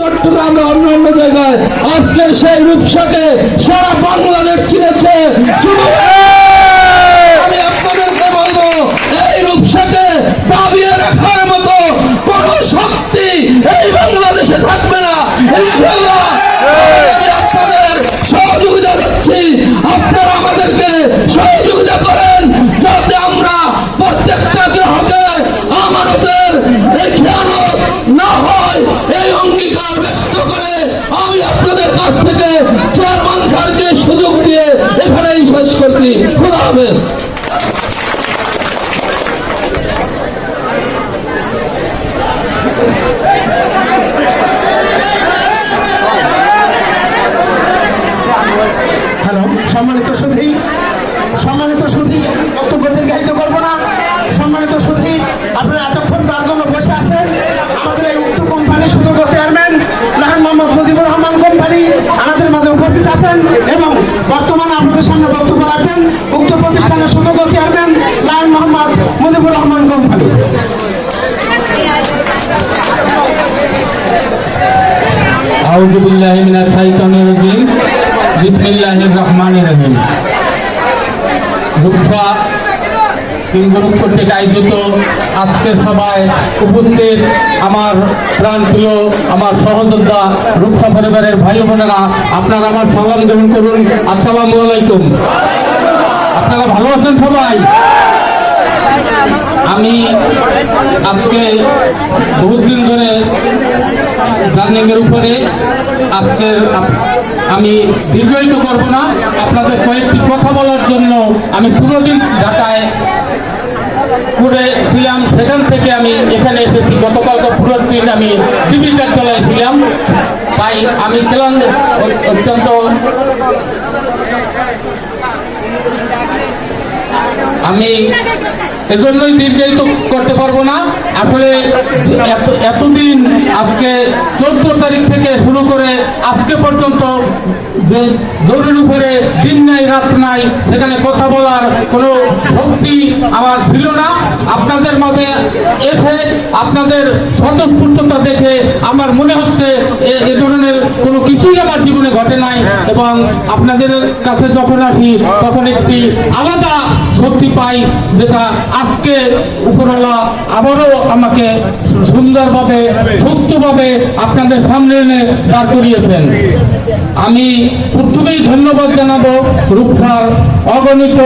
চট্টগ্রামে অন্যান্য অন্য জায়গায়। আজকের সেই রূপসাকে সারা বাংলাদেশ চিনেছে। খোদা হাফেজ হ্যালো, সম্মানিত সুধী সম্মানিত সুধী, বক্তব্য দীর্ঘায়িত করব না। সম্মানিত সুধী, আপনারা এতক্ষণ তার বসে আছেন। আমাদের এই উক্ত কোম্পানি চেয়ারম্যান লাহান মোহাম্মদ মুজিবুর রহমান কোম্পানি, আমাদের মাঝে উপস্থিত আছেন। এবং আপনাদের সামনে বক্তব্য রাখবেন। উক্ত প্রতিষ্ঠানের সদস্য chairman lion Mohammad Mujibur Rahman company আউযু বিল্লাহি মিনাশ শাইতানির রাজিম। বিসমিল্লাহির রহমানির রহিম। রূপসা কিংবরুপ কর্তৃক আয়োজিত আজকের সভায় উপস্থিত আমার প্রাণপ্রিয়, আমার সহযোদ্ধা, রূপসা পরিবারের ভাই বোনেরা, আপনারা আমার সালাম গ্রহণ করুন। আসসালামু আলাইকুম। আপনারা ভালো আছেন সবাই? আমি আজকে বহুত দিন ধরে রানিং এর উপরে। আজকের আমি দীর্ঘায়িত করব না। আপনাদের কয়েকটি কথা বলার জন্য আমি পুরো দিন ঢাকায় করে ছিলাম, সেখান থেকে আমি এখানে এসেছি। গতকালকে পুরোর দিন আমি টিভি কার্যালয়ে ছিলাম তাই আমি ক্লান্ত অত্যন্ত। আমি এজন্যই দীর্ঘায়িত করতে পারব না। আসলে এতদিন আজকে চোদ্দ তারিখ থেকে শুরু করে আজকে পর্যন্ত যে দৌড়ের উপরে দিন নাই, রাত নাই, সেখানে কথা বলার কোনো শক্তি আমার ছিল না। আপনাদের মাঝে এসে আপনাদের স্বতঃস্ফূর্ততা দেখে আমার মনে হচ্ছে এ- এ ধরনের কোনো কিছুই আমার জীবনে ঘটে নাই এবং আপনাদের কাছে যখন আসি, তখন একটি আলাদা শক্তি পাই যেটা আজকে উপরওয়ালা আবারও আমাকে সুন্দরভাবে সুস্থভাবে আপনাদের সামনে এনে দাঁড় করিয়েছেন। আমি প্রথমেই ধন্যবাদ জানাব রূপসার অগণিত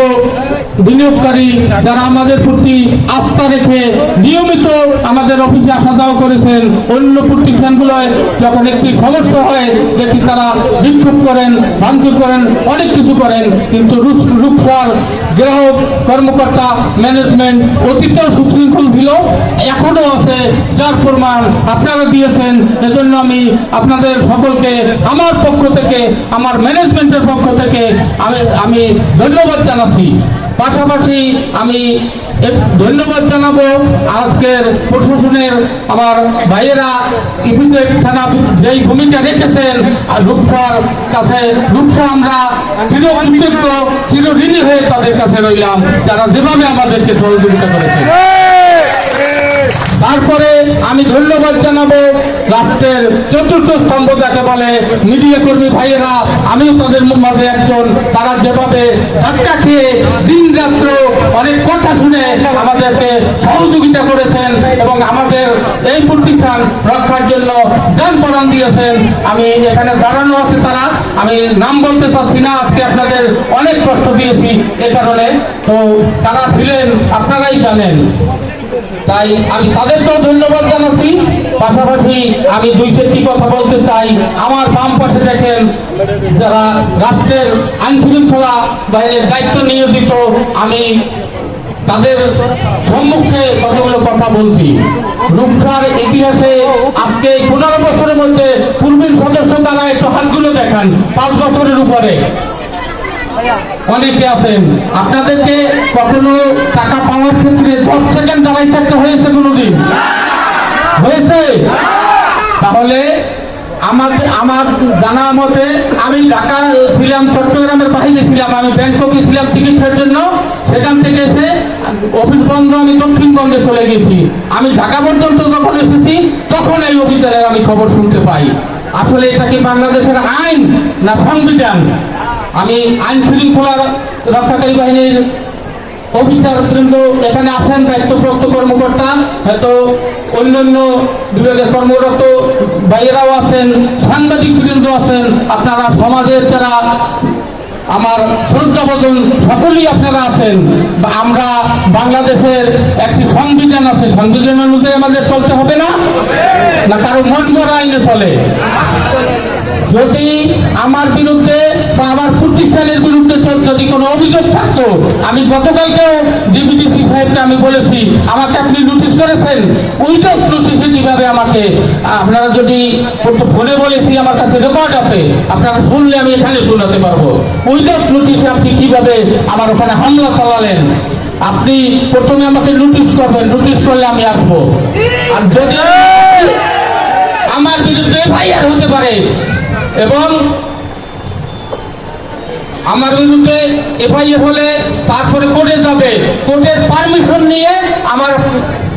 বিনিয়োগকারী যারা আমাদের প্রতি আস্থা রেখে নিয়মিত আমাদের অফিসে আসা যাওয়া করেছেন। অন্য প্রতিষ্ঠানগুলোয় যখন একটি সমস্যা হয়, যেটি তারা বিক্ষোভ করেন, ভাঙচুর করেন, অনেক কিছু করেন, কিন্তু রূপ- রূপসার গ্রাহক, কর্মকর্তা ম্যানেজমেন্ট অতীতেও সুশৃঙ্খল ছিল, এখনও আছে, যার প্রমাণ আপনারা দিয়েছেন। এজন্য আমি আপনাদের সকলকে আমার পক্ষ থেকে, আমার ম্যানেজমেন্টের পক্ষ থেকে আমি আমি ধন্যবাদ জানাচ্ছি। পাশাপাশি আমি ধন্যবাদ জানাব আজকের প্রশাসনের আমার ভাইয়েরা ইপিজেড থানা যেই ভূমিকা রেখেছেন রূপসার কাছে, রূপসা আমরা চির কৃতজ্ঞ চির ঋণী হয়ে তাদের কাছে রইলাম, যারা যেভাবে আমাদেরকে সহযোগিতা করেছেন। তারপরে আমি ধন্যবাদ জানাব রাষ্ট্রের চতুর্থ স্তম্ভ যাকে বলে মিডিয়া কর্মী ভাইয়েরা, আমিও তাদের মাঝে একজন, তারা যেভাবে ধাক্কা খেয়ে দিন রাত্র অনেক কথা শুনে আমাদেরকে সহযোগিতা করেছেন এবং আমাদের এই প্রতিষ্ঠান রক্ষার জন্য যান পরাণ দিয়েছেন। আমি এখানে দাঁড়ানো আছে তারা, আমি নাম বলতে চাচ্ছি না, আজকে আপনাদের অনেক কষ্ট দিয়েছি এ কারণে। তো তারা ছিলেন, আপনারাই জানেন। তাই আমি তাদেরকেও ধন্যবাদ জানাচ্ছি। পাশাপাশি আমি দুই চারটি কথা বলতে চাই। আমার বাম পাশে দেখেন যারা রাষ্ট্রের আইন শৃঙ্খলা বাহিনীর দায়িত্ব নিয়োজিত, আমি তাদের সম্মুখে কতগুলো কথা বলছি। রূপসার ইতিহাসে আজকে পনেরো বছরের মধ্যে পূর্বের সদস্য তারা একটু হাতগুলো দেখান, পাঁচ বছরের উপরে। অনেকে আছেন। আপনাদেরকে কখনো টাকা পাওয়ার ক্ষেত্রে দশ সেকেন্ড দাঁড়াই থাকতে হয়েছে কোনোদিন? হয়েছে? তাহলে আমার আমার জানা মতে আমি ঢাকা ছিলাম, চট্টগ্রামের বাইরে ছিলাম, আমি ব্যাংককে ছিলাম চিকিৎসার জন্য। সেখান থেকে এসে অফিস আমি দক্ষিণবঙ্গে চলে গেছি। আমি ঢাকা পর্যন্ত যখন এসেছি, তখন এই অভিযানের আমি খবর শুনতে পাই। আসলে এটা কি বাংলাদেশের আইন না সংবিধান? আমি আইন শৃঙ্খলা রক্ষাকারী বাহিনীর অফিসার বৃন্দ এখানে আছেন, দায়িত্বপ্রাপ্ত কর্মকর্তা, হয়তো অন্যান্য বিভাগের কর্মরত ভাইয়েরাও আছেন, সাংবাদিক বৃন্দ আছেন, আপনারা সমাজের যারা আমার শ্রদ্ধাভোজন সকলেই আপনারা আছেন আমরা বাংলাদেশের একটি সংবিধান আছে, সংবিধান অনুযায়ী আমাদের চলতে হবে না? না, কারও মন গড়া আইনে চলে। যদি আমার বিরুদ্ধে বা আমার প্রতিষ্ঠানের বিরুদ্ধে যদি কোনো অভিযোগ থাকতো, আমি গতকালকেও ডিবিডিসি সাহেবকে আমি বলেছি, আমাকে আপনি নোটিশ করেছেন। উইদাউট নোটিশে কীভাবে আমাকে, আপনারা যদি ফোনে বলেছি আমার কাছে রেকর্ড আছে, আপনারা শুনলে আমি এখানে শোনাতে পারব। উইদাউট নোটিশে আপনি কীভাবে আমার ওখানে হামলা চালালেন? আপনি প্রথমে আমাকে নোটিশ করবেন, নোটিশ করলে আমি আসব। আর যদি আমার বিরুদ্ধে এফআইআর হতে পারে এবং আমার বিরুদ্ধে এফআইআর হলে তারপরে কোর্টে যাবে। কোর্টের পারমিশন নিয়ে আমার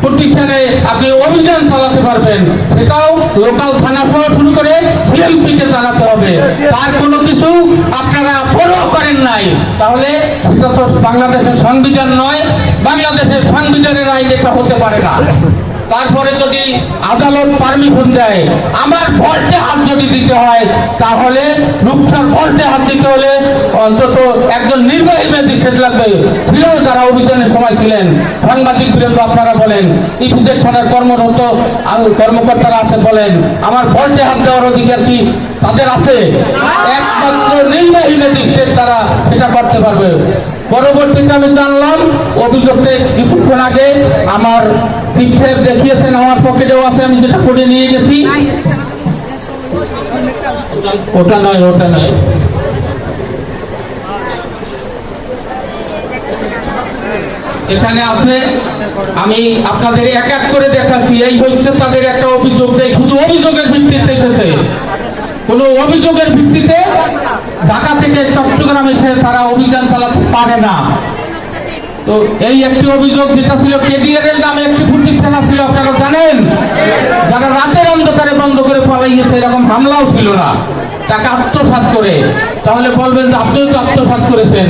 প্রতিষ্ঠানে আপনি অভিযান চালাতে পারবেন। সেটাও লোকাল থানা সহ শুরু করে সিএমপিকে জানাতে হবে। তার কোনো কিছু আপনারা ফলো করেন নাই। তাহলে সেটা তো বাংলাদেশের সংবিধান নয়, বাংলাদেশের সংবিধানের আইন এটা হতে পারে না। তারপরে যদি আদালত পারমিশন দেয়, আমার ফল্টে হাত যদি দিতে হয়, তাহলে রূপসার ফল্টে হাত দিতে হলে অন্তত একজন নির্বাহী ম্যাজিস্ট্রেট লাগবে। ছিল যারা অভিযানের সময় ছিলেন, সাংবাদিক বৃন্দ আপনারা বলেন, ইপিজেড থানার কর্মরত কর্মকর্তারা আছে বলেন, আমার ফল্টে হাত দেওয়ার অধিকার কি তাদের আছে? একমাত্র নির্বাহী ম্যাজিস্ট্রেট তারা সেটা করতে পারবে। পরবর্তীতে আমি জানলাম, অভিযোগটা কিছুক্ষণ আগে আমার সাহেব দেখিয়েছেন, আমার পকেটেও আছে, আমি যেটা করে নিয়ে গেছি। ওটা নয় ওটা নয়। এখানে আছে, আমি আপনাদের এক এক করে দেখাচ্ছি, এই হচ্ছে তাদের একটা অভিযোগ শুধু অভিযোগের ভিত্তিতে এসেছে। কোনো অভিযোগের ভিত্তিতে ঢাকা থেকে চট্টগ্রাম এসে তারা অভিযান চালাতে পারে না। তো এই একটি অভিযোগ যেটা ছিল কেডিআর নামে একটি প্রতিষ্ঠান ছিল, আপনারা জানেন? যারা রাতের অন্ধকারে বন্ধ করে পালাইয়েছে, এরকম হামলাও ছিল না। টাকা আত্মসাৎ করে। তাহলে বলবেন যে আপনিও তো আত্মসাৎ করেছেন।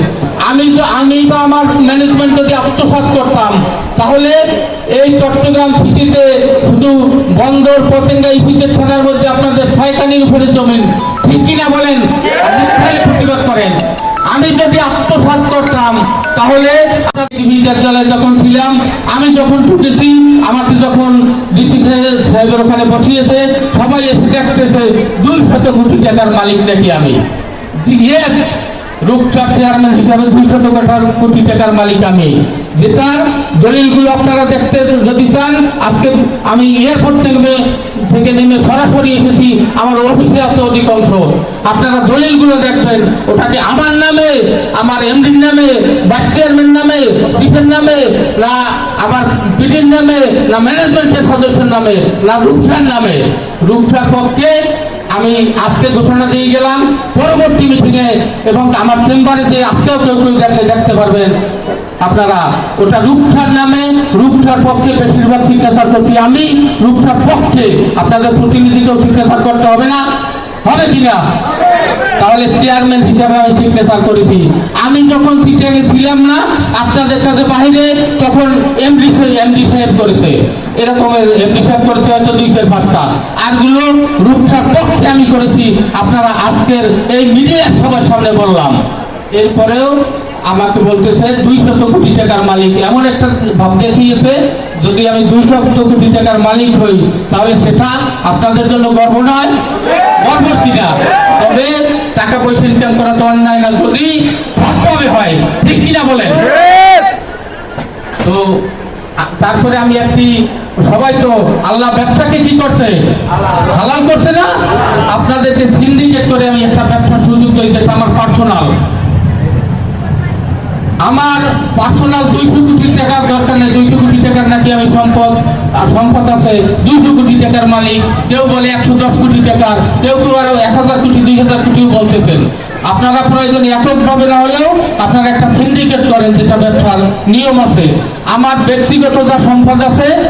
আমি তো, আমি বা আমার ম্যানেজমেন্ট যদি আত্মসাৎ করতাম, তাহলে এই চট্টগ্রাম সিটিতে শুধু বন্দর, পতেঙ্গা ইপিজেড থানার মধ্যে আপনাদের ছয়খানির উপরে জমিন। ঠিক কিনা বলেন? প্রতিবাদ করেন। আমি যদি আত্মসাৎ করতাম, তাহলে বিদ্যালয়ে যখন ছিলাম, আমি যখন ঢুকেছি, আমাকে যখন ডিসি সাহেবের ওখানে বসিয়েছে, সবাই এসে দেখতেছে, দুই শত কোটি টাকার মালিক নাকি আমি। রূপচাঁদ চেয়ারম্যান হিসাবে দুই শত কোটি টাকার মালিক আমি। যেটার দলিলগুলো আপনারা দেখতে যদি চান, আজকে আমি এয়ারপোর্ট থেকে থেকে নেমে সরাসরি এসেছি আমার অফিসে আছে অধিকাংশ। আপনারা দলিলগুলো দেখবেন, ওটাকে আমার নামে, আমার এমডির নামে, ভাইস চেয়ারম্যান নামে, চিফের নামে, না আমার পিটির নামে, না ম্যানেজমেন্টের সদস্যের নামে, না রূপসার নামে। রূপসার পক্ষে আমি আজকে ঘোষণা দিয়ে গেলাম, পরবর্তী মিটিংয়ে এবং আমার চেম্বারে যে আজকেও কেউ কেউ দেখে দেখতে পারবেন। আপনারা, ওটা রূপসার নামে রূপসার পক্ষে বেশিরভাগ সিগনেচার করছি আমি রূপসার পক্ষে আপনাদের প্রতিনিধিকেও সিগনেচার করতে হবে না? হবে কিনা তাহলে চেয়ারম্যান হিসাবে আমি সিগনেচার করেছি। আমি যখন চিটাগে ছিলাম না, আপনাদের কাছে বাইরে তখন এমডি এমডি সাহেব করেছে। এরকমের এমডি সাহেব করেছে হয়তো দুই চার পাঁচটা। আরগুলো রূপসার পক্ষে আমি করেছি। আপনারা আজকের এই মিডিয়ার সবার সামনে বললাম। এরপরেও আমাকে বলতেছে, দুই শত কোটি টাকার মালিক। এমন একটা ভাব দেখিয়েছে, যদি আমি দুই শত কোটি টাকার মালিক হই, তাহলে সেটা আপনাদের জন্য গর্ব নয় গর্ব কিনা? তবে টাকা পয়সা ইনকাম করা তো অন্যায় না, যদি সৎভাবে হয়, ঠিক কিনা বলেন? তো তারপরে আমি একটি, সবাই তো আল্লাহ ব্যবসাকে কি করছে? হালাল করছে না? আপনাদেরকে সিন্ডিকেট করে আমি একটা ব্যবসার সুযোগ দিয়েছি আমার পার্সোনাল আমার পার্সোনাল দুইশো কোটি টাকার দরকার নেই, দুইশো কোটি টাকার নাকি আমি সম্পদ আর সম্পদ আছে, দুইশো কোটি টাকার মালিক, কেউ বলে একশো দশ কোটি টাকার, কেউ কেউ আরও এক হাজার কোটি, দুই হাজার কোটিও বলতেছেন। আপনারা প্রয়োজন এককভাবে না হলেও আপনারা একটা সিন্ডিকেট করেন যেটা ব্যবসার নিয়ম আছে। আমার ব্যক্তিগত যা সম্পদ আছে,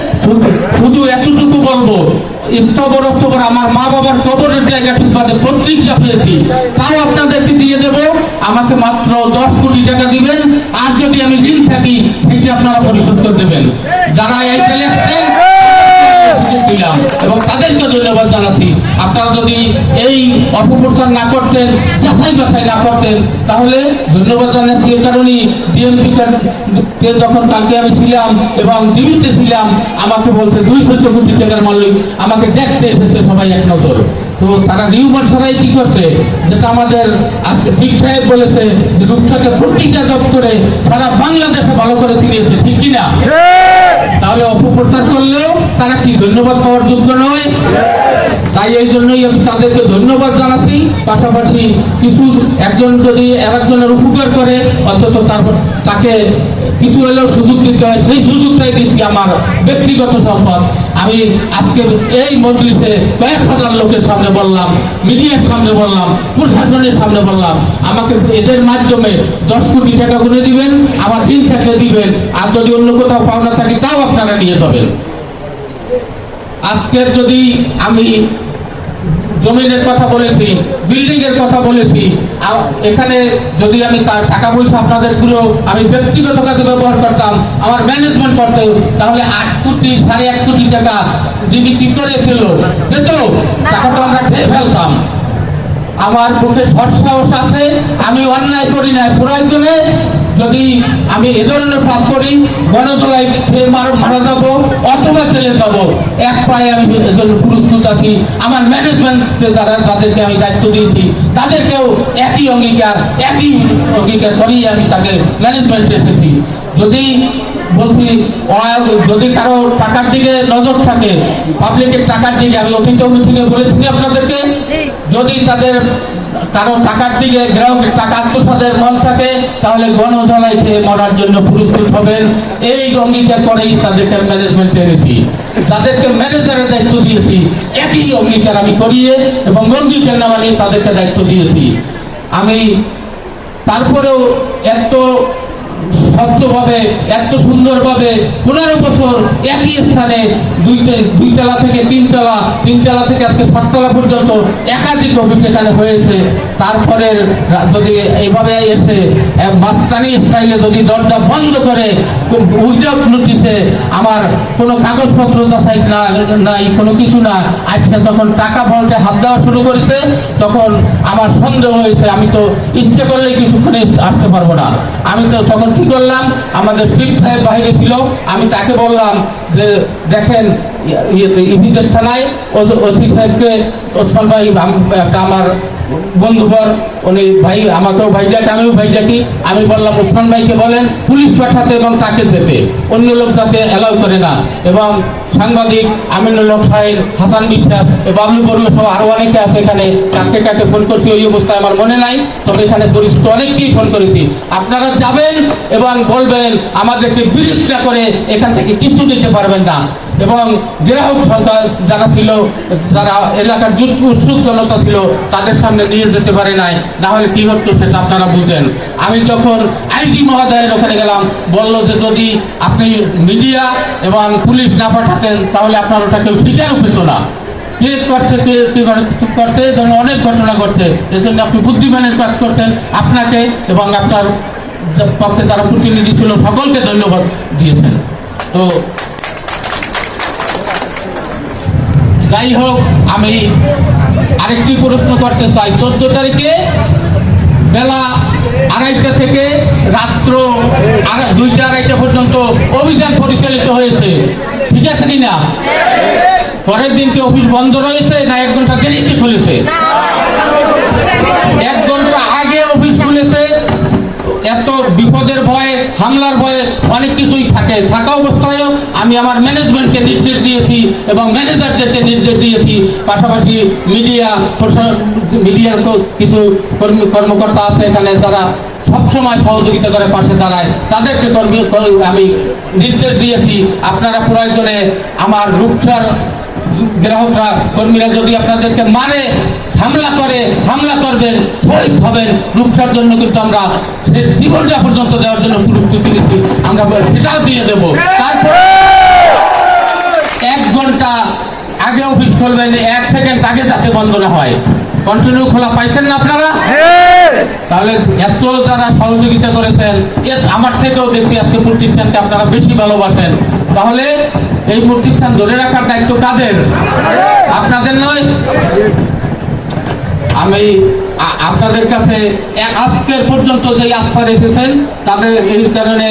শুধু- এতটুকু বলব স্তবর স্তবর আমার মা বাবার কবরের জায়গাটুকু বাদে প্রতিজ্ঞা পেয়েছি, তাও আপনাদেরকে দিয়ে দেব। আমাকে মাত্র দশ কোটি টাকা দিবেন আর যদি আমি ঋণ থাকি, সেটি আপনারা পরিশোধ করে দেবেন। যারা এইটা লেখছেন দিলাম এবং তাদেরকে ধন্যবাদ জানাচ্ছি। আপনারা যদি এই অপপ্রচার না করতেন, যাচাই বাছাই না করতেন, তাহলে ধন্যবাদ জানাচ্ছি এই কারণেই ডিএমপি কে যখন কালকে আমি ছিলাম এবং দিল্লিতে ছিলাম, আমাকে বলছে, দুইশো কোটি টাকার মালিক, আমাকে দেখতে এসেছে সবাই এক নজর। তো তারা নিউমার ছাড়াই কি করছে? যেটা আমাদের আজকে ঠিক সাহেব বলেছে যে রূপসাকে জব করে সারা বাংলাদেশে ভালো করে চিনিয়েছে ঠিক কিনা তাহলে অপপ্রচার করলেও তারা কি ধন্যবাদ পাওয়ার যোগ্য নয়? তাই এই জন্যই আমি তাদেরকে ধন্যবাদ জানাচ্ছি। পাশাপাশি কিছু একজন যদি আর একজনের উপকার করে অন্তত তার তাকে কিছু হলেও সুযোগ দিতে হয়, সেই সুযোগটাই দিচ্ছি আমার ব্যক্তিগত সম্পদ। আমি আজকে এই মজলিসে কয়েক হাজার লোকের সামনে বললাম, মিডিয়ার সামনে বললাম, প্রশাসনের সামনে বললাম, আমাকে এদের মাধ্যমে দশ কোটি টাকা করে দিবেন আমার ঋণ থাকলে দিবেন, আর যদি অন্য কোথাও পাওনা থাকে তাও আপনারা নিয়ে যাবেন। আজকের যদি আমি জমিনের কথা বলেছি বিল্ডিং এর কথা বলেছি। এখানে যদি আমি টাকা পয়সা আপনাদেরগুলো আমি ব্যক্তিগত কাজে ব্যবহার করতাম, আমার ম্যানেজমেন্ট করতে, তাহলে আট কোটি, সাড়ে এক কোটি টাকা দিদি কি করে ফেলল। যেত টাকাটা আমরা খেয়ে ফেলতাম। আমার বুকে সৎসাহস আছে, আমি অন্যায় করি না প্রয়োজনে যদি আমি এ ধরনের পাপ করি গণতলায় খেয়ে মার যাব, অথবা চলে যাব। এক পায়ে আমি এজন্য প্রস্তুত আছি, আমার ম্যানেজমেন্টকে যারা তাদেরকে আমি দায়িত্ব দিয়েছি, তাদেরকেও একই অঙ্গীকার একই অঙ্গীকার করেই আমি তাকে ম্যানেজমেন্টে এসেছি। যদি বলছি যদি কারও টাকার দিকে নজর থাকে পাবলিকের টাকার দিকে আমি অতীত থেকে বলেছি আপনাদেরকে যদি তাদের কারও টাকার দিকে গ্রাহকের টাকা আত্মসাদের মন থাকে তাহলে গণধলায় খেয়ে মরার জন্য পুরস্কৃত হবেন। এই অঙ্গীকার করেই তাদেরকে ম্যানেজমেন্টে এনেছি তাদেরকে ম্যানেজারের দায়িত্ব দিয়েছি। একই অঙ্গীকার আমি করিয়ে এবং অঙ্গীকার না মানিয়ে তাদেরকে দায়িত্ব দিয়েছি। আমি তারপরেও এত স্বচ্ছভাবে, এত সুন্দরভাবে পনেরো বছর একই স্থানে দুই দুই তলা থেকে তিন তলা তিন তলা থেকে আজকে সাততলা পর্যন্ত একাধিক অফিস এখানে হয়েছে। তারপরে যদি এইভাবে এসে বাস্তানি স্টাইলে যদি দরজা বন্ধ করে উইজাব নোটিশে আমার কোনো কাগজপত্র যাচাই না, নাই, কোনো কিছু না, আজকে যখন টাকা ভল্টে হাত দেওয়া শুরু করেছে, তখন আমার সন্দেহ হয়েছে, আমি তো ইচ্ছে করলে কিছুক্ষণে আসতে পারব না। আমি তো তখন কি করলাম? আমাদের ফিল্ড সাহেব বাইরে ছিল আমি তাকে বললাম যে দেখেন ইয়েতে ইভিজের থানায় অফিস সাহেবকে ওসমান ভাই একটা আমার বন্ধুবর উনি ভাই, আমাকেও ভাই ডাকে আমিও ভাই ডাকি আমি বললাম, ওসমান ভাইকে বলেন, পুলিশ পাঠাতে এবং তাকে যেতে। অন্য লোক তাকে অ্যালাউ করে না। এবং সাংবাদিক আমিনুল হক সাহেব, হাসান বিশ্বাস এ বাবলু বড়ুয়া সহ আরও অনেকে আছে এখানে। কাকে কাকে ফোন করছি ওই অবস্থায় আমার মনে নাই, তবে এখানে পরিচিত অনেককেই ফোন করেছি। আপনারা যাবেন এবং বলবেন, আমাদেরকে বিরোধিতা করে এখান থেকে কিছু দিতে পারবেন না। এবং গ্রাহক যারা ছিল, যারা এলাকার উৎসুক জনতা ছিল, তাদের সামনে নিয়ে যেতে পারে নাই। না হলে কি হতো সেটা আপনারা বুঝেন। আমি যখন আইজি মহোদয়ের ওখানে গেলাম, বলল যে যদি আপনি মিডিয়া এবং পুলিশ না পাঠাতেন, তাহলে আপনার ওটা কেউ স্বীকারও পেত না। কে করছে, কে, কি করছে, এই অনেক ঘটনা ঘটছে। এজন্য আপনি বুদ্ধিমানের কাজ করছেন। আপনাকে এবং আপনার পক্ষে যারা প্রতিনিধি ছিল, সকলকে ধন্যবাদ দিয়েছেন। তো যাই হোক আমি আরেকটি প্রশ্ন করতে চাই। চোদ্দ তারিখে বেলা আড়াইটা থেকে রাত্র দুইটা আড়াইটা পর্যন্ত অভিযান পরিচালিত হয়েছে। ঠিক আছে কি না? পরের দিনকে অফিস বন্ধ রয়েছে না এক ঘণ্টা দেরিতে খুলেছে এক ঘণ্টা আগে অফিস খুলেছে এত বিপদের ভয়ে হামলার ভয়ে অনেক কিছুই থাকে থাকা অবস্থায়ও আমি আমার ম্যানেজমেন্টকে নির্দেশ দিয়েছি এবং ম্যানেজারদেরকে নির্দেশ দিয়েছি। পাশাপাশি মিডিয়া মিডিয়ার কিছু কর্মী কর্মকর্তা আছে এখানে যারা সবসময় সহযোগিতা করে পাশে দাঁড়ায়। তাদেরকে কর্মী আমি নির্দেশ দিয়েছি। আপনারা প্রয়োজনে আমার রূপসার গ্রাহকরা, কর্মীরা যদি আপনাদেরকে মানে হামলা করে হামলা করবেন শহীদ হবেন রূপসার জন্য কিন্তু আমরা সে জীবনটা পর্যন্ত দেওয়ার জন্য প্রস্তুতি নিচ্ছি আমরা সেটাও দিয়ে দেবো। তারপরে এক ঘণ্টা আগে অফিস খুলবেন এক সেকেন্ড আগে যাতে বন্ধ না হয়। কন্টিনিউ খোলা পাইছেন না আপনারা? তাহলে এত যারা সহযোগিতা করেছেন আমার থেকেও দেখছি আজকে প্রতিষ্ঠানকে আপনারা বেশি ভালোবাসেন। তাহলে এই প্রতিষ্ঠান ধরে রাখার দায়িত্ব কাদের? আপনাদের নয়? আমি আপনাদের কাছে আজকের পর্যন্ত যে আস্থা রেখেছেন, তাদের এই কারণে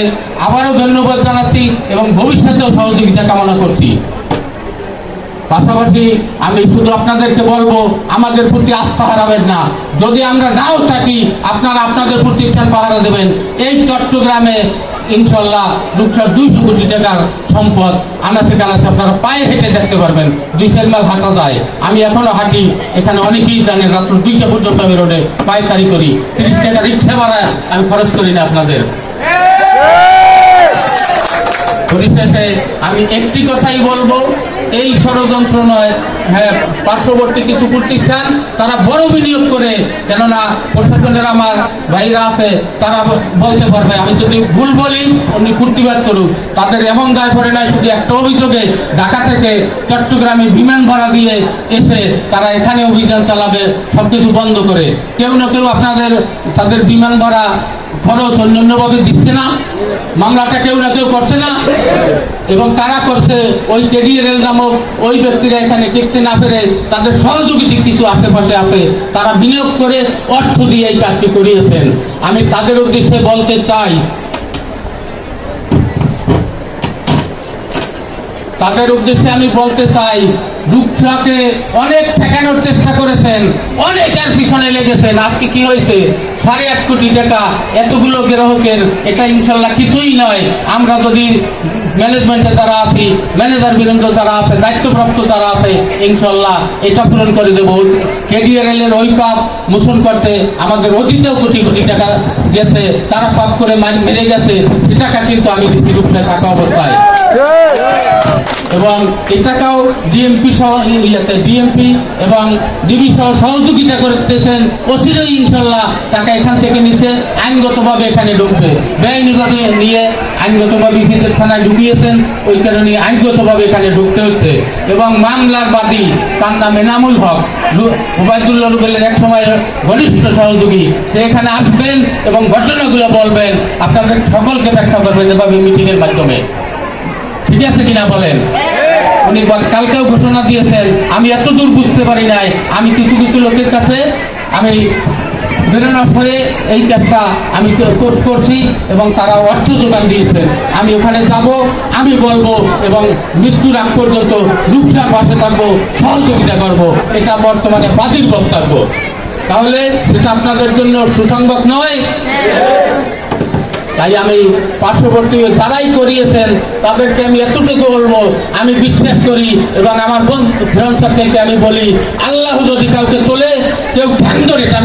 আবারও ধন্যবাদ জানাচ্ছি এবং ভবিষ্যতেও সহযোগিতা কামনা করছি। পাশাপাশি আমি শুধু আপনাদেরকে বলব, আমাদের প্রতি আস্থা হারাবেন না। যদি আমরা নাও থাকি, আপনারা আপনাদের প্রতিষ্ঠান পাহারা দেবেন। এই চট্টগ্রামে ইনশাল্লাহ রূপসার দুইশো কোটি টাকার সম্পদ আনাচে কানাচে আপনারা পায়ে হেঁটে দেখতে পারবেন। দুই চার মাইল হাঁটা যায়। আমি এখনও হাঁটি, এখানে অনেকেই জানেন, রাত্র দুইটা পর্যন্ত আমি রোডে পায়চারি করি। তিরিশ টাকা রিক্সা ভাড়া আমি খরচ করি না আপনাদের। পরিশেষে আমি একটি কথাই বলব এই ষড়যন্ত্র নয় হ্যাঁ পার্শ্ববর্তী কিছু প্রতিষ্ঠান, তারা বড় বিনিয়োগ করে। কেননা, প্রশাসনের আমার ভাইরা আছে, তারা বলতে পারবে, আমি যদি ভুল বলি, উনি প্রতিবাদ করুক। তাদের এমন দায় পড়ে নাই, শুধু একটা অভিযোগে, ঢাকা থেকে চট্টগ্রামে বিমান ভাড়া দিয়ে এসে তারা এখানে অভিযান চালাবে, সবকিছু বন্ধ করে। কেউ না কেউ আপনাদের, তাদের বিমান ভাড়া খরচ অন্যান্যভাবে দিচ্ছে না, মামলাটা কেউ না কেউ করছে না, এবং কারা করছে, ওই নামক ওই ব্যক্তিরা এখানে টিকতে না পেরে তাদের সহযোগিতা কিছু আশেপাশে আছে, তারা বিনিয়োগ করে অর্থ দিয়ে এই কাজটি করিয়েছেন। আমি তাদের উদ্দেশ্যে বলতে চাই, তাদের উদ্দেশ্যে আমি বলতে চাই রূপসাকে অনেক ঠেকানোর চেষ্টা করেছেন, অনেক এর পিছনে লেগেছেন, আজকে কি হয়েছে? সাড়ে আট কোটি টাকা, এতগুলো গ্রাহকের, এটা ইনশাল্লাহ কিছুই নয়। আমরা যদি ম্যানেজমেন্টে যারা আছি ম্যানেজার বৃন্দ যারা আছে, দায়িত্বপ্রাপ্ত যারা আছে, ইনশাল্লাহ এটা পূরণ করে দেবো। কেডিআরএল এর ওই পাপ মোচন করতে আমাদের অতীতেও কোটি কোটি টাকা গেছে, তারা পাপ করে মেরে গেছে সে টাকা কিন্তু আমি দিচ্ছি রূপসায় থাকা অবস্থায়। এবং এই টাকাও ডিএমপি সহ ইয়েতে ডিএমপি এবং ডিবি সহ সহযোগিতা করতেছেন অচিরেই ইনশাল্লাহ টাকা এখান থেকে নিচে আইনগতভাবে এখানে ঢুকবে। বেআইনিভাবে নিয়ে আইনগতভাবে ফিজের থানায় ঢুকিয়েছেন, ওই কারণে আইনগতভাবে এখানে ঢুকতে হচ্ছে। এবং মামলার বাদী তার নাম এনামুল হক ওবায়দুল্লাহ রুবেলের এক সময় ঘনিষ্ঠ সহযোগী। সে এখানে আসবেন এবং ঘটনাগুলো বলবেন। আপনাদের সকলকে ব্যাখ্যা করবেন এভাবে মিটিংয়ের মাধ্যমে। ঠিক আছে কিনা বলেন? উনি কালকেও ঘোষণা দিয়েছেন, আমি এত দূর বুঝতে পারি নাই। আমি কিছু কিছু লোকের কাছে আমি বেরোনোর হয়ে এই কাজটা আমি করছি এবং তারা অর্থ যোগান দিয়েছেন। আমি ওখানে যাব, আমি বলব এবং মৃত্যুর আগ পর্যন্ত রূপসার পাশে থাকব, সহযোগিতা করব। এটা বর্তমানে বাদীর বক্তব্য। তাহলে সেটা আপনাদের জন্য সুসংবাদ নয়। তাই আমি পার্শ্ববর্তী যারাই করিয়েছেন, তাদেরকে আমি এতটুকু বলব, আমি বিশ্বাস করি এবং আমার বোন ফ্রেন্ড সার্কেলকে আমি বলি, আল্লাহ যদি কাউকে তোলে, কেউ ধ্যান ধরে টান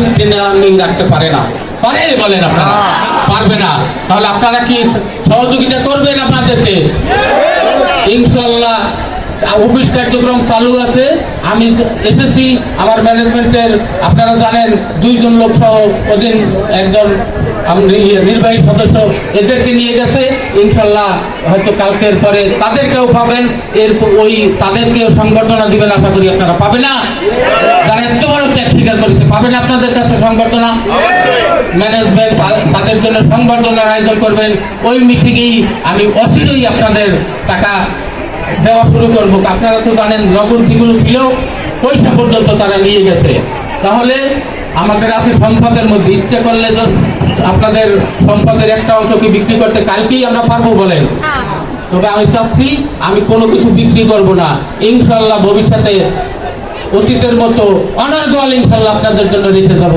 রাখতে পারে না। পারে বলেন আপনারা? পারবে না। তাহলে আপনারা কি সহযোগিতা করবেন আপনাদেরকে? ইনশাল্লাহ অফিস কার্যক্রম চালু আছে। আমি এসেছি, আমার ম্যানেজমেন্টের আপনারা জানেন, দুইজন লোক সহ ওদিন একজন নির্বাহী সদস্য এদেরকে নিয়ে গেছে। ইনশাল্লাহ হয়তো কালকের পরে তাদেরকেও পাবেন। এর ওই তাদেরকেও সংবর্ধনা দিবেন আশা করি আপনারা পাবে না। তারা এত বড় ত্যাগ স্বীকার করেছে পাবেন আপনাদের কাছে সংবর্ধনা। ম্যানেজমেন্ট তাদের জন্য সংবর্ধনার আয়োজন করবেন। ওই মিটিংয়েই আমি অচিরেই আপনাদের টাকা দেওয়া শুরু করব। আপনারা তো জানেন নগর যেগুলো ছিল পয়সা পর্যন্ত তারা নিয়ে গেছে। তাহলে আমাদের আছে সম্পদের মধ্যে। ইচ্ছে করলে আপনাদের সম্পদের একটা অংশকে বিক্রি করতে কালকেই আমরা পারব বলেন তবে আমি চাচ্ছি আমি কোনো কিছু বিক্রি করব না। ইনশাল্লাহ ভবিষ্যতে অতীতের মতো অনার্গল ইনশাল্লাহ আপনাদের জন্য রেখে যাব।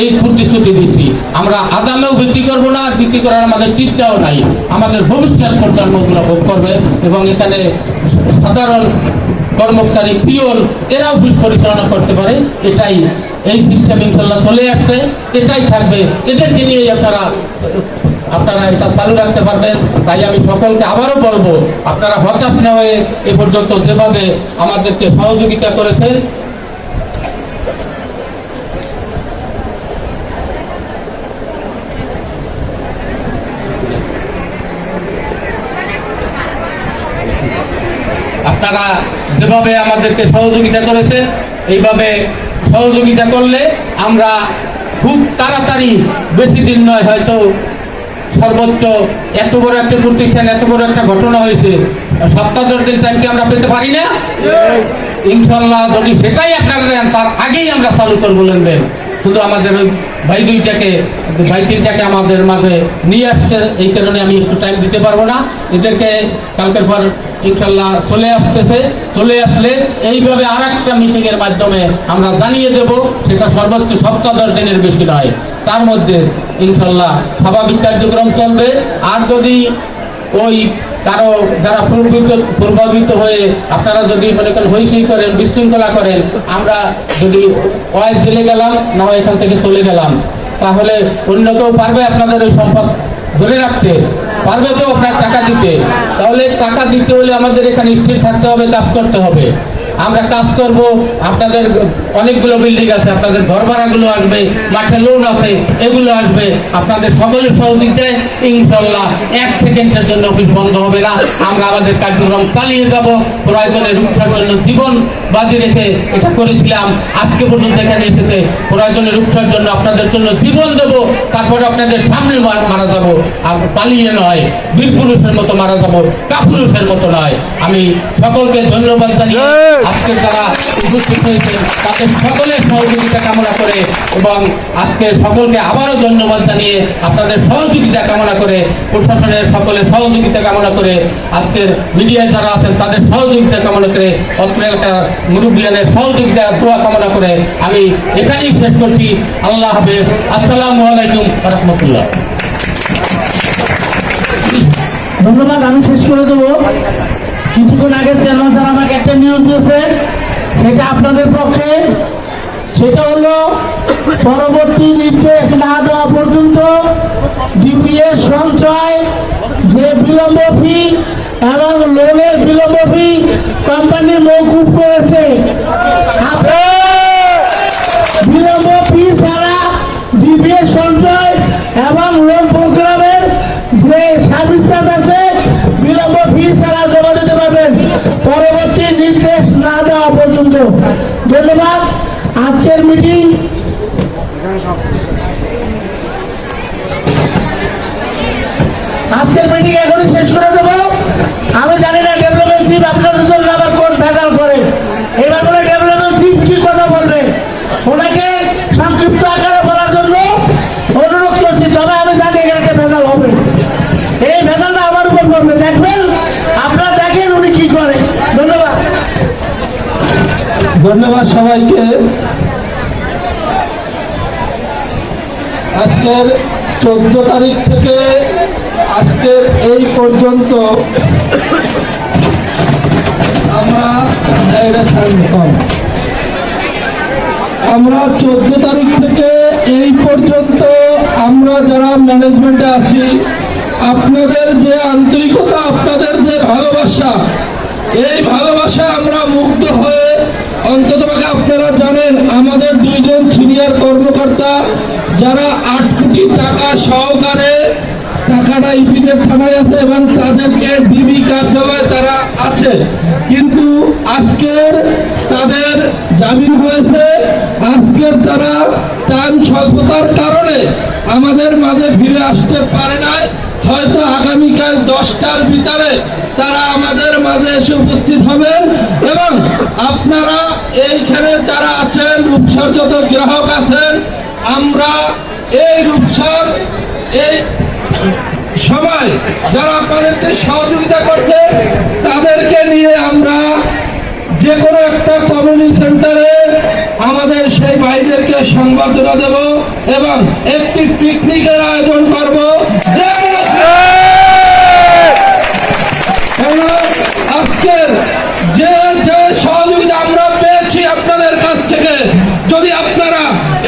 এই প্রতিশ্রুতি দিছি। আমরা আদামেও বিক্রি করব না আর বিক্রি করার আমাদের চিন্তাও নাই। আমাদের ভবিষ্যৎ প্রজন্মগুলো ভোগ করবে এবং এখানে সাধারণ কর্মচারী পিওন এরাও অফিস পরিচালনা করতে পারে। এটাই এই সিস্টেম ইনশাল্লাহ চলে আসছে। এটাই থাকবে। এদেরকে নিয়েই আপনারা আপনারা এটা চালু রাখতে পারবেন। তাই আমি সকলকে আবারও বলব, আপনারা হতাশ না হয়ে এ পর্যন্ত যেভাবে আমাদেরকে সহযোগিতা করেছেন। আপনারা যেভাবে আমাদেরকে সহযোগিতা করেছেন, এইভাবে সহযোগিতা করলে আমরা খুব তাড়াতাড়ি বেশি দিন নয় হয়তো সর্বোচ্চ এত বড় একটা প্রতিষ্ঠান এত বড় একটা ঘটনা হয়েছে। সপ্তাহ দশ দিন টাইমকে আমরা পেতে পারি না? ইনশাল্লাহ যদি সেটাই আপনারা দেন তার আগেই আমরা চালু করব লেনদেন। শুধু আমাদের ওই ভাই দুইটাকে ভাই তিনটাকে আমাদের মাঝে নিয়ে আসতে এই কারণে আমি একটু টাইম দিতে পারব না। এদেরকে কালকের পর ইনশাল্লাহ চলে আসতেছে, চলে আসলে এইভাবে আর একটা মিটিং এর মাধ্যমে আমরা জানিয়ে দেব, সেটা সর্বোচ্চ সপ্তাহ দিনের বেশি নয়। তার মধ্যে ইনশাল্লাহ স্বাভাবিক কার্যক্রম চলবে। আর যদি ওই কারও যারা প্রভাবিত প্রভাবিত হয়ে আপনারা যদি মনে করেন হইসই করেন, বিশৃঙ্খলা করেন, আমরা যদি ওয়াই জেলে গেলাম, না এখান থেকে চলে গেলাম, তাহলে অন্য কেউ পারবে আপনাদের ওই সম্পদ? ধরে রাখতে পারবে তো আপনার টাকা দিতে? তাহলে টাকা দিতে হলে আমাদের এখানে স্থির থাকতে হবে, কাজ করতে হবে। আমরা কাজ করব, আপনাদের অনেকগুলো বিল্ডিং আছে, আপনাদের ঘর ভাড়াগুলো আসবে, মাঠে লোন আছে, এগুলো আসবে। আপনাদের সকলের সহযোগিতায় ইনশাল্লাহ এক সেকেন্ডের জন্য অফিস বন্ধ হবে না। আমরা আমাদের কার্যক্রম চালিয়ে যাব। প্রয়োজনে রূপসার জন্য জীবন বাজি রেখে এটা করেছিলাম। আজকে পর্যন্ত এখানে এসেছে। প্রয়োজনে রূপসার জন্য আপনাদের জন্য জীবন দেবো। তারপরে আপনাদের সামনে মারা যাব। আর পালিয়ে নয় বীর পুরুষের মতো মারা যাব, কাপুরুষের মতো নয়। আমি সকলকে ধন্যবাদ জানিয়ে আজকে যারা উপস্থিত হয়েছেন, তাদের সকলের সহযোগিতা কামনা করে এবং আজকে সকলকে আবারও ধন্যবাদ জানিয়ে আপনাদের সহযোগিতা কামনা করে, প্রশাসনের সকলের সহযোগিতা কামনা করে, আজকের মিডিয়ায় যারা আছেন, তাদের সহযোগিতা কামনা করে অত্র এলাকার মুরব্বিয়ানের সহযোগিতা, দোয়া কামনা করে আমি এখানেই শেষ করছি। আল্লাহ হাফেজ। আসসালামু আলাইকুম রহমতুল্লাহ ধন্যবাদ, আমি শেষ করে দেবো। কিছুক্ষণ আগে চেয়ারম্যান স্যার আমাকে একটা নিউজ দিয়েছে, সেটা আপনাদের পক্ষে। সেটা হলো, পরবর্তী নির্দেশ না দেওয়া পর্যন্ত ডিপিএস সঞ্চয় যে বিলম্ব ফি এবং লোনের বিলম্ব ফি কোম্পানি মৌকুব করেছে বিলম্ব ফি ছাড়া ডিপিএস সঞ্চয় এবং লোন প্রোগ্রামের যে সার্ভিস চার্জ আছে বিলম্ব ফি ছাড়া জমা দিতে পারবেন নির্দেশ না দেওয়া পর্যন্ত। ধন্যবাদ। আজকের মিটিং আজকের মিটিং এখনই শেষ করে দেবো। আমি জানি না ডেভেলপমেন্ট আপনাদের জন্য কোন ভেজাল করে এবার করে ডেভেলপমেন্ট টিম কি কথা বলবে ওনাকে সংক্ষিপ্ত আকারে বলার জন্য অনুরোধ করছি তবে আমি জানি এখানে একটা ভেজাল হবে এই ভেজালটা আমার উপর পড়বে দেখবেন আপনারা দেখেন উনি কি করে ধন্যবাদ ধন্যবাদ সবাইকে আজকের চোদ্দ তারিখ থেকে আজকের এই পর্যন্ত আমরা চোদ্দ তারিখ থেকে এই পর্যন্ত আমরা যারা ম্যানেজমেন্টে আছি, আপনাদের যে আন্তরিকতা, আপনাদের যে ভালোবাসা, এই ভালোবাসা আমরা মুগ্ধ হয়ে অন্তত আপনারা জানেন, আমাদের দুইজন সিনিয়র কর্মকর্তা যারা আট কোটি টাকা সহকারে টাকাটা ইপিদের থানায় আছে এবং তাদেরকে ডিবি কার্যালয়ে তারা আছে। কিন্তু আজকের তাদের জামিন হয়েছে। আজকের তারা টাইম স্বল্পতার কারণে আমাদের মাঝে ফিরে আসতে পারে নাই। হয়তো আগামীকাল দশটার ভিতরে তারা আমাদের মাঝে এসে উপস্থিত হবেন এবং আপনারা এইখানে যারা আছেন, রূপসার যত গ্রাহক আছেন, আমরা এই রূপসার এই সবাই যারা আপনাদেরকে সহযোগিতা করছে, তাদেরকে নিয়ে আমরা যে কোনো একটা কমিউনিটি সেন্টারে আমাদের সেই ভাইদেরকে সংবর্ধনা দেব এবং একটি পিকনিকের আয়োজন করব। যে কোনো কেননা আজকের যে যে সহযোগিতা আমরা পেয়েছি আপনাদের কাছ থেকে, যদি আপনারা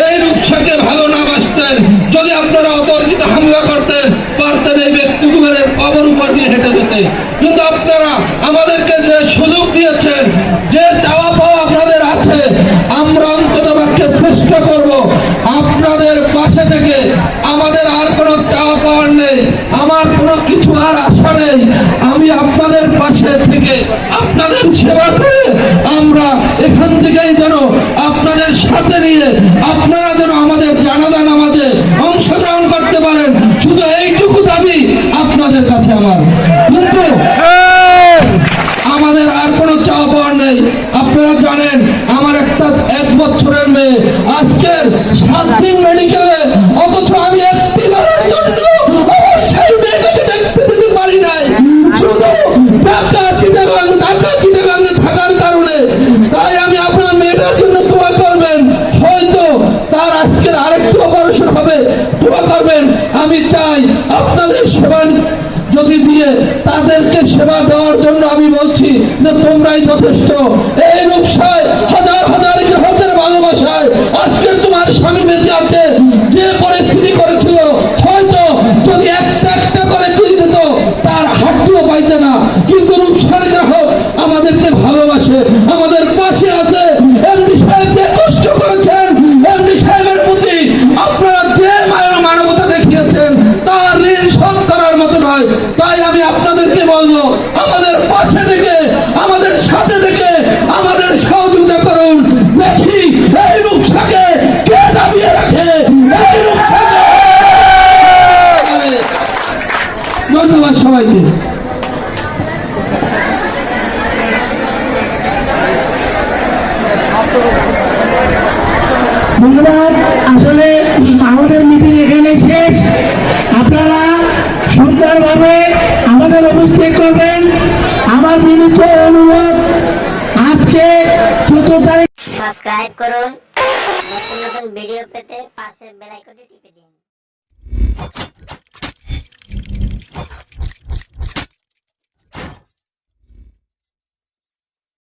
এই রূপসাকে ভালো না বাসতেন, যদি আপনারা অতর্কিত হামলা করতেন পারতেন জানে কিন্তু আপনারা আমাদেরকে যে সুযোগ দিয়েছেন, যে চাওয়া পাওয়া আপনাদের আছে, আমরা অন্তত পক্ষে চেষ্টা করব আপনাদের পাশে থেকে আমাদের আর কোনো চাওয়া পাওয়ার নেই, আমার কোনো কিছু আর আশা নেই। পাশে থেকে আপনাদের সেবা করে আমরা এখান থেকেই যেন আপনাদের সাথে নিয়ে আপনারা যেন আমাদের জানাজা নামাজে অংশগ্রহণ করতে পারেন। শুধু এইটুকু দাবি আপনাদের কাছে আমার। কিন্তু আমাদের আর কোনো চাওয়া পাওয়ার নেই। আপনারা জানেন, আমার একটা এক বছরের মেয়ে যথেষ্ট তাই আমি আপনাদেরকে বলব, আমাদের পাশে থেকে, আমাদের সাথে থেকে, আমাদের সহযোগিতা করুন। দেখি এই রূপসাকে কে দাবিয়ে রাখে? এই রূপসাকে। ধন্যবাদ সবাইকে। ধন্যবাদ। আসলে আমাদের মিটিং এখানে শেষ। আপনারা সুন্দরভাবে আমাদের অভিষেক করবেন। আমার বিনীত অনুরোধ, আজকে চোদ্দ তারিখ সাবস্ক্রাইব করুন। নতুন নতুন ভিডিও পেতে পাশের বেল আইকনটি টিপে দিন।